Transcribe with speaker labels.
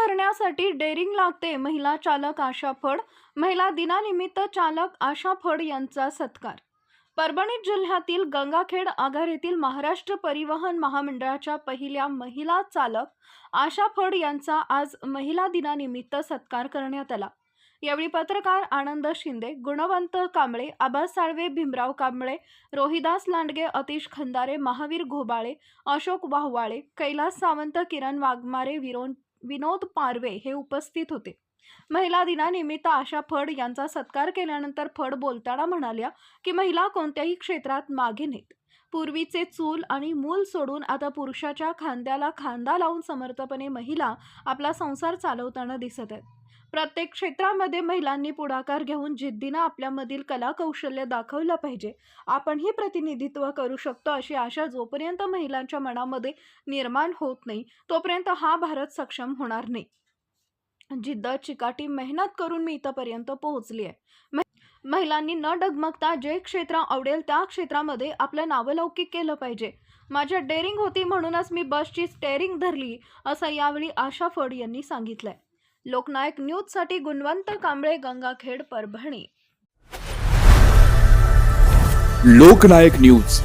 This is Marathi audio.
Speaker 1: भरण्यासाठी डेअरिंग लागते. महिला चालक आशा फड महिला दिनानिमित्त चालक आशा फड यांचा सत्कार. परभणी जिल्ह्यातील गंगाखेड आघाडीतील महाराष्ट्र परिवहन महामंडळाच्या पहिल्या महिला चालक आशा फड यांचा आज महिला दिनानिमित्त सत्कार करण्यात आला. यावेळी पत्रकार आनंद शिंदे गुणवंत कांबळे आबा साळवे भीमराव कांबळे रोहिदास लांडगे अतिश खंदारे महावीर घोबाळे अशोक वाहवाळे कैलास सावंत किरण वाघमारे विरोन विनोद पारवे हे उपस्थित होते. महिला दिनानिमित्त आशा फड यांचा सत्कार केल्यानंतर फड बोलताना म्हणाल्या की महिला कोणत्याही क्षेत्रात मागे नाहीत. पूर्वीचे चूल आणि मूल सोडून आता पुरुषाच्या खांद्याला खांदा लावून समर्थपणे महिला आपला संसार चालवताना दिसत आहेत. प्रत्येक क्षेत्रामध्ये महिलांनी पुढाकार घेऊन जिद्दीनं आपल्यामधील कला कौशल्य दाखवलं पाहिजे. आपणही प्रतिनिधित्व करू शकतो अशी आशा जोपर्यंत महिलांच्या मनामध्ये निर्माण होत नाही तोपर्यंत हा भारत सक्षम होणार नाही. जिद्द चिकाटी मेहनत करून मी इथंपर्यंत पोहोचली आहे. महिलांनी न डगमगता जे क्षेत्र आवडेल त्या क्षेत्रामध्ये आपलं नावलौकिक केलं पाहिजे. माझ्या डेअरिंग होती म्हणूनच मी बसची स्टेअरिंग धरली असं यावेळी आशा फड यांनी सांगितलंय. लोकनायक न्यूजसाठी गुणवंत कांबळे गंगाखेड परभणी.
Speaker 2: लोकनायक न्यूज.